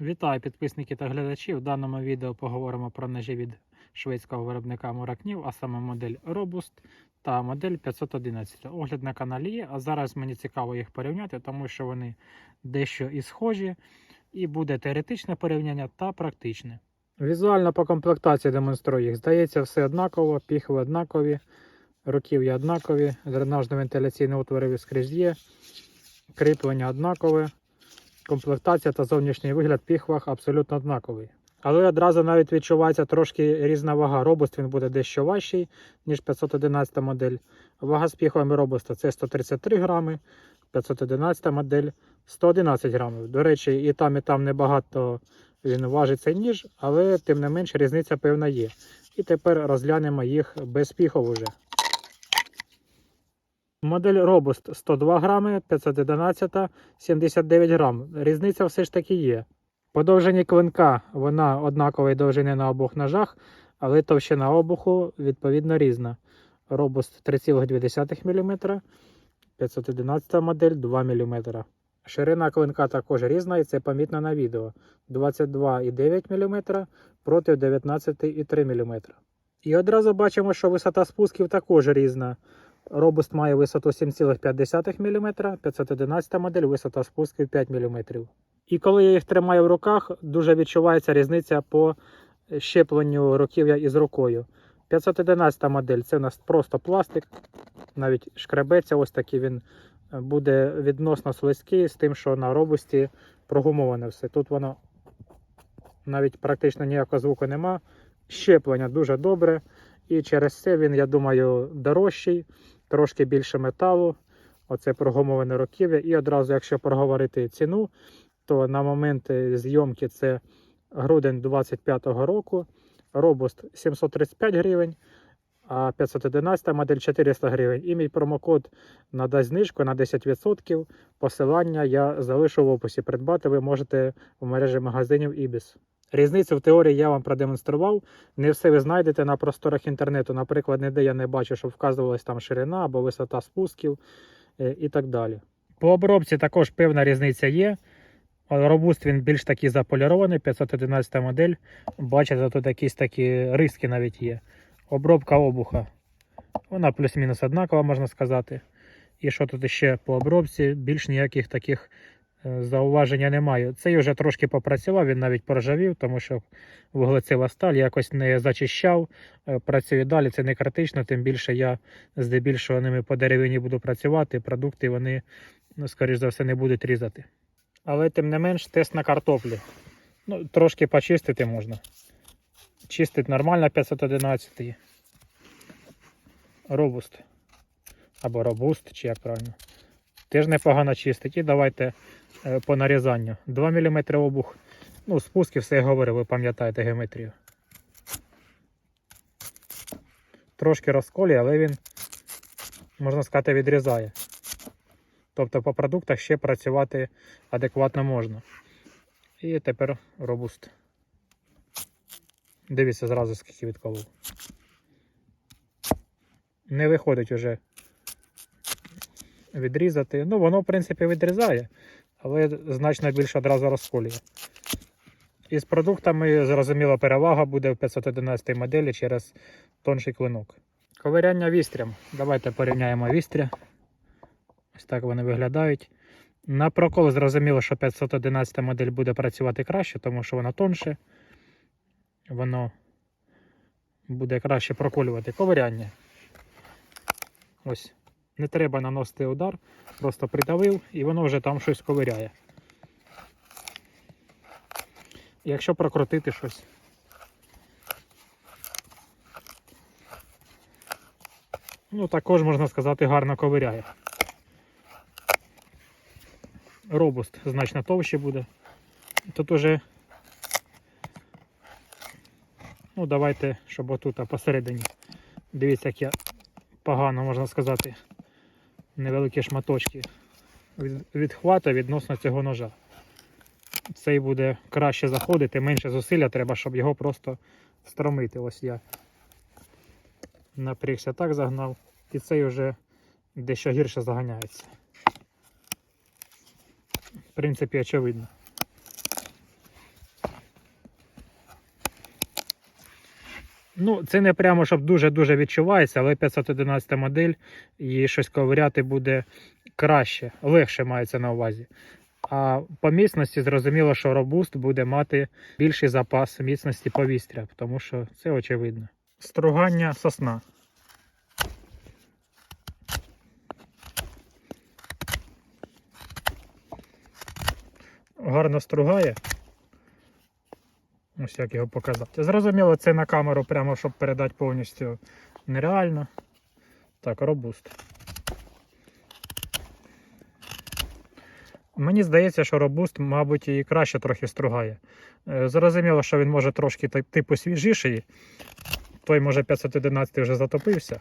Вітаю підписники та глядачі. В даному відео поговоримо про ножі від шведського виробника Муракнів, а саме модель Robust та модель 511. Огляд на каналі є, а зараз мені цікаво їх порівняти, тому що вони дещо і схожі, і буде теоретичне порівняння та практичне. Візуально по комплектації демонструю їх. Здається, все однаково, піхви однакові, руків'я однакові, дренажно-вентиляційні отвори скрізь є, кріплення однакове. Комплектація та зовнішній вигляд піхвах абсолютно однаковий. Але одразу навіть відчувається трошки різна вага. Робуст він буде дещо важчий, ніж 511 модель. Вага з піхвами робуста це 133 грами, 511 модель 111 грамів. До речі, і там, і там небагато він важить цей ніж, але тим не менш різниця певна є. І тепер розглянемо їх без піхов уже. Модель Robust 102 грами, 511 79 грам. Різниця все ж таки є. По довжині клинка вона однакової довжини на обох ножах, але товщина обуху відповідно різна. Robust 3,2 мм, 511 модель 2 мм. Ширина клинка також різна і це помітно на відео. 22,9 мм проти 19,3 мм. І одразу бачимо, що висота спусків також різна. Робуст має висоту 7,5 мм, 511 модель висота спусків 5 мм. І коли я їх тримаю в руках, дуже відчувається різниця по щепленню руків'я із рукою. 511 модель це у нас просто пластик, навіть шкребеться, ось такий він буде відносно слизький, з тим, що на робусті прогумоване все. Тут воно навіть практично ніякого звуку нема. Щеплення дуже добре. І через це він, я думаю, дорожчий, трошки більше металу. Оце прогумоване руків'я. І одразу, якщо проговорити ціну, то на момент зйомки це грудень 25-го року. Робуст 735 гривень, а 511 модель 400 гривень. І мій промокод надасть знижку на 10%. Посилання я залишу в описі. Придбати ви можете в мережі магазинів Ibis. Різницю в теорії я вам продемонстрував. Не все ви знайдете на просторах інтернету. Наприклад, ніде я не бачу, щоб вказувалась там ширина або висота спусків е, і так далі. По обробці також певна різниця є. Робуст він більш такий заполірований, 511 модель. Бачите, тут якісь такі риски навіть є. Обробка обуха. Вона плюс-мінус однакова, можна сказати. І що тут ще по обробці? Більш ніяких таких е, зауважень немає. Цей вже трошки попрацював, він навіть поржавів, тому що вуглецева сталь якось не зачищав. Е, Працює далі, це не критично, тим більше я здебільшого ними по деревині буду працювати. Продукти вони, ну, скоріш за все, не будуть різати. Але тим не менш, тест на картоплі. Ну, трошки почистити можна. Чистить нормально 511 робуст. Або робуст, чи як правильно. Теж непогано чистить. І давайте е, по нарізанню. 2 мм обух. Ну, спуски все я говорив, ви пам'ятаєте геометрію. Трошки розколює, але він, можна сказати, відрізає. Тобто по продуктах ще працювати адекватно можна. І тепер робуст. Дивіться зразу, скільки відколов. Не виходить уже відрізати. Ну, воно, в принципі, відрізає, але значно більше одразу розколює. І з продуктами, зрозуміло, перевага буде в 511 моделі через тонший клинок. Ковиряння вістрям. Давайте порівняємо вістря. Ось так вони виглядають. На прокол зрозуміло, що 511 модель буде працювати краще, тому що вона тонше. Воно буде краще проколювати ковиряння. Ось. Не треба наносити удар, просто придавив і воно вже там щось ковиряє. Якщо прокрутити щось. Ну, також можна сказати, гарно ковиряє. Робуст значно товще буде. Тут уже, ну, давайте, щоб отут посередині. Дивіться, як я погано можна сказати, невеликі шматочки від, відхвата відносно цього ножа. Цей буде краще заходити, менше зусилля треба, щоб його просто стромити. Ось я напрягся так загнав, і цей вже дещо гірше заганяється. В принципі, очевидно. Ну, це не прямо, щоб дуже-дуже відчувається, але 511 модель і щось ковиряти буде краще, легше мається на увазі. А по міцності зрозуміло, що робуст буде мати більший запас міцності повітря, тому що це очевидно. Стругання сосна. Гарно стругає. Ось як його показати. Зрозуміло, це на камеру, прямо щоб передати повністю нереально. Так, робуст. Мені здається, що робуст, мабуть, і краще трохи стругає. Е, Зрозуміло, що він може трошки типу свіжіший. Той, може, 511 вже затопився.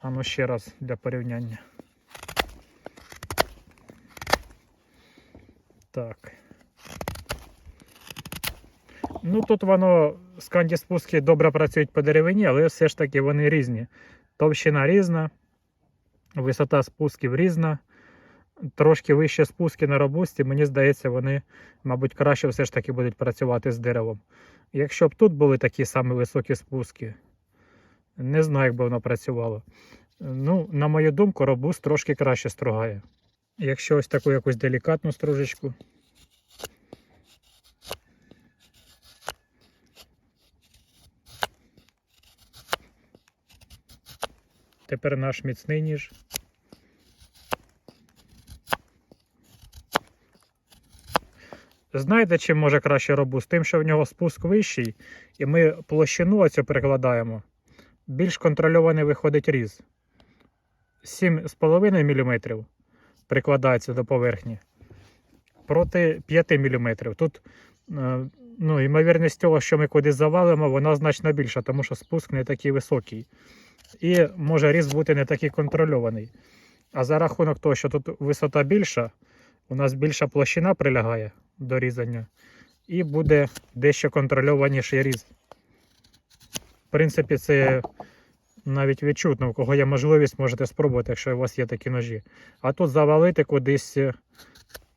А ще раз для порівняння. Так. Ну тут воно сканді спуски добре працюють по деревині, але все ж таки вони різні. Товщина різна, висота спусків різна. Трошки вище спуски на робусті, мені здається, вони, мабуть, краще все ж таки будуть працювати з деревом. Якщо б тут були такі самі високі спуски, не знаю, як би воно працювало. Ну, на мою думку, робуст трошки краще стругає. Якщо ось таку якусь делікатну стружечку. Тепер наш міцний ніж. Знаєте, чим може краще робуст? Тим, що в нього спуск вищий, і ми площину оцю перекладаємо. Більш контрольований виходить різ. 7,5 мм прикладається до поверхні проти 5 мм. Тут е, ну, ймовірність того, що ми кудись завалимо, вона значно більша, тому що спуск не такий високий. І може різ бути не такий контрольований. А за рахунок того, що тут висота більша, у нас більша площина прилягає до різання, і буде дещо контрольованіший різ. В принципі, це навіть відчутно, у кого є можливість, можете спробувати, якщо у вас є такі ножі. А тут завалити кудись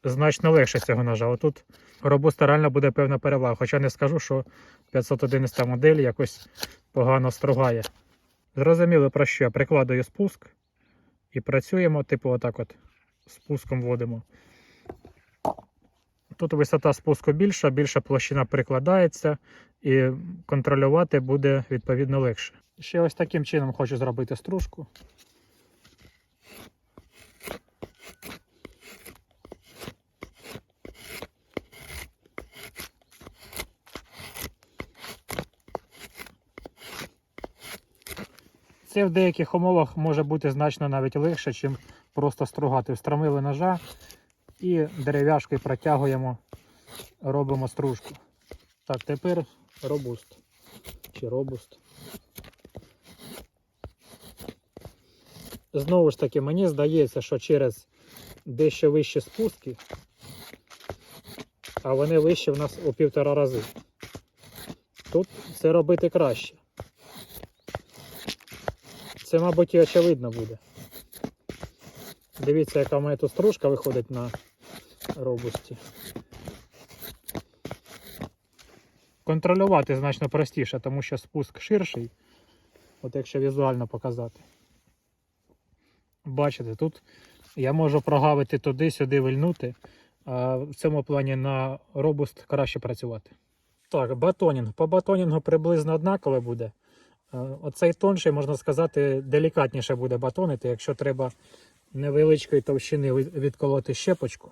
значно легше цього ножа. Отут робуста реально буде певна перевага. Хоча не скажу, що 511 модель якось погано стругає. Зрозуміли про що? Прикладаю спуск і працюємо, типу, отак от спуском вводимо. Тут висота спуску більша, більша площина прикладається і контролювати буде відповідно легше. Ще ось таким чином хочу зробити стружку. Це в деяких умовах може бути значно навіть легше, ніж просто стругати. Встромили ножа і дерев'яшкою протягуємо, робимо стружку. Так, тепер робуст. Чи робуст. Знову ж таки, мені здається, що через дещо вищі спуски, а вони вищі в нас у півтора рази. Тут це робити краще. Це, мабуть, і очевидно буде. Дивіться, яка в мене тут стружка виходить на робусті. Контролювати значно простіше, тому що спуск ширший. От якщо візуально показати. Бачите, тут я можу прогавити туди-сюди вильнути. А в цьому плані на робуст краще працювати. Так, батонінг. По батонінгу приблизно однакове буде. Е, Оцей тонший, можна сказати, делікатніше буде батонити, якщо треба невеличкої товщини відколоти щепочку.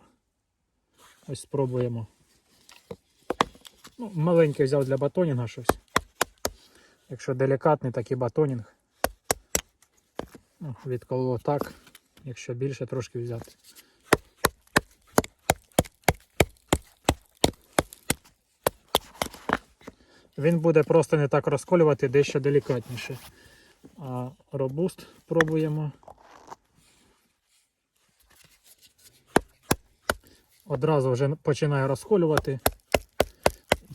Ось спробуємо. Ну, маленький взяв для батонінга щось. Якщо делікатний, такий батонінг. Ну, відкололо так. Якщо більше, трошки взяти. Він буде просто не так розколювати, дещо делікатніше. А робуст пробуємо. Одразу вже починає розколювати.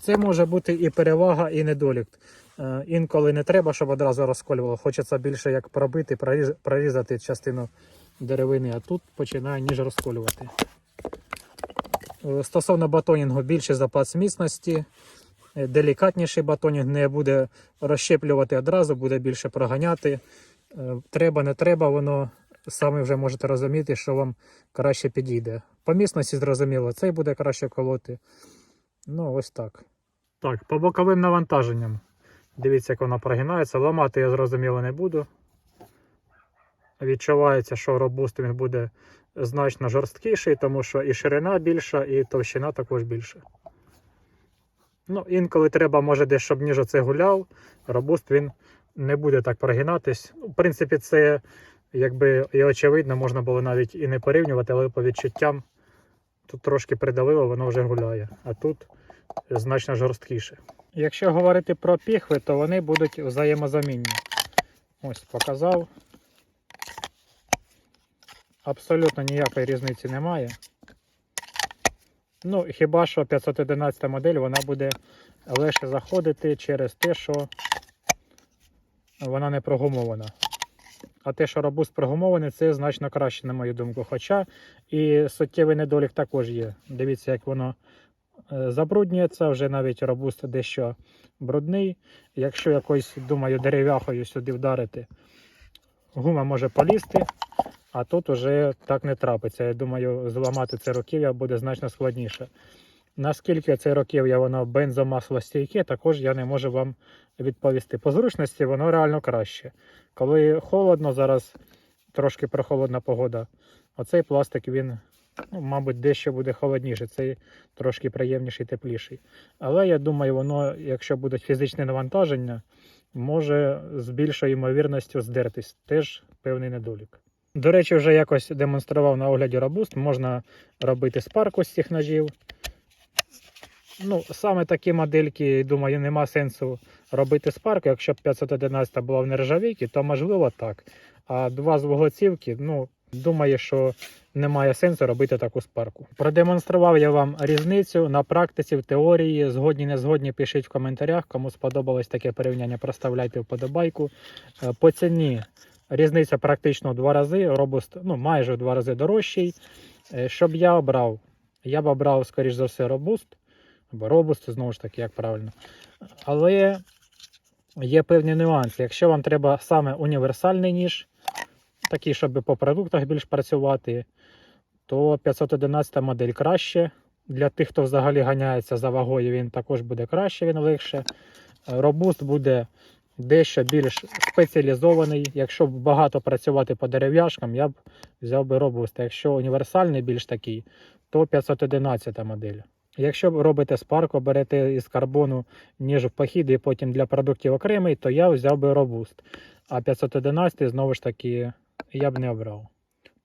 Це може бути і перевага, і недолік. Е, Інколи не треба, щоб одразу розколювало. Хочеться більше як пробити, прорізати частину деревини, а тут починає ніж розколювати. Е, Стосовно батонінгу більший запас міцності, делікатніший батонінг, не буде розщеплювати одразу, буде більше проганяти. Е, Треба, не треба, воно саме вже можете розуміти, що вам краще підійде. По міцності зрозуміло, цей буде краще колоти. Ну, ось так. Так, по боковим навантаженням. Дивіться, як вона прогинається. Ламати я зрозуміло не буду. Відчувається, що робуст він буде значно жорсткіший, тому що і ширина більша, і товщина також більша. Ну, інколи треба, може, десь, щоб ніж оце гуляв, робуст він не буде так прогинатись. В принципі, це якби і очевидно, можна було навіть і не порівнювати, але по відчуттям тут трошки придавило, воно вже гуляє, а тут значно жорсткіше. Якщо говорити про піхви, то вони будуть взаємозамінні. Ось показав. Абсолютно ніякої різниці немає. Ну, хіба що 511 модель вона буде легше заходити через те, що вона не прогумована. А те, що робуст прогумований, це значно краще, на мою думку. Хоча і суттєвий недолік також є. Дивіться, як воно е, забруднюється, вже навіть робуст дещо брудний. Якщо якось, думаю, дерев'яхою сюди вдарити, гума може полізти, а тут уже так не трапиться. Я думаю, зламати це руків'я буде значно складніше. Наскільки це руків'я воно бензомаслостійке, також я не можу вам відповісти. По зручності воно реально краще. Коли холодно, зараз трошки прохолодна погода, оцей пластик він, ну, мабуть, дещо буде холодніше, цей трошки приємніший, тепліший. Але я думаю, воно, якщо будуть фізичні навантаження, може з більшою ймовірністю здертись. Теж певний недолік. До речі, вже якось демонстрував на огляді робуст, можна робити спарку з цих ножів. Ну, саме такі модельки, думаю, нема сенсу робити спарку. Якщо б 511 була в нержавійці, то можливо так. А два з вуглецівки, ну, думаю, що немає сенсу робити таку спарку. Продемонстрував я вам різницю на практиці, в теорії. Згодні, не згодні, пишіть в коментарях. Кому сподобалось таке порівняння, проставляйте вподобайку. Е, По ціні різниця практично в два рази. Робуст ну, майже в два рази дорожчий. Е, Щоб я обрав, я б обрав, скоріш за все, робуст. Або робуст, знову ж таки, як правильно. Але є певні нюанси. Якщо вам треба саме універсальний ніж, такий, щоб по продуктах більш працювати, то 511 модель краще. Для тих, хто взагалі ганяється за вагою, він також буде краще, він легше. Робуст буде дещо більш спеціалізований. Якщо б багато працювати по дерев'яшкам, я б взяв би робуст. Якщо універсальний більш такий, то 511 модель. Якщо робите спарку, берете із карбону ніж в похід і потім для продуктів окремий, то я взяв би робуст. А 511 знову ж таки я б не обрав.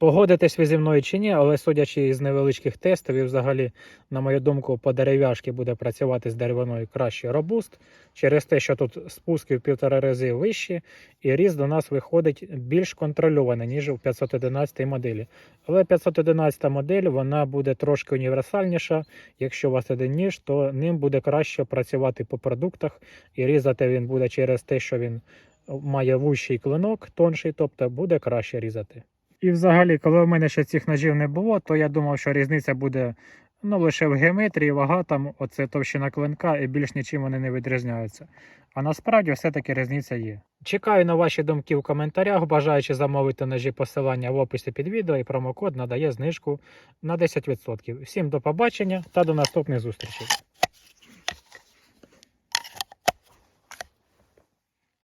Погодитесь ви зі мною чи ні, але судячи із невеличких тестів, і взагалі, на мою думку, по дерев'яшки буде працювати з деревиною краще робуст, через те, що тут спуски в півтора рази вищі, і різ до нас виходить більш контрольований, ніж у 511 моделі. Але 511 модель вона буде трошки універсальніша. Якщо у вас один ніж, то ним буде краще працювати по продуктах, і різати він буде через те, що він має вущий клинок, тонший, тобто буде краще різати. І взагалі, коли в мене ще цих ножів не було, то я думав, що різниця буде ну, лише в геометрії, вага там, оце товщина клинка, і більш нічим вони не відрізняються. А насправді все-таки різниця є. Чекаю на ваші думки в коментарях. Бажаючи замовити ножі посилання в описі під відео і промокод надає знижку на 10%. Всім до побачення та до наступних зустрічей.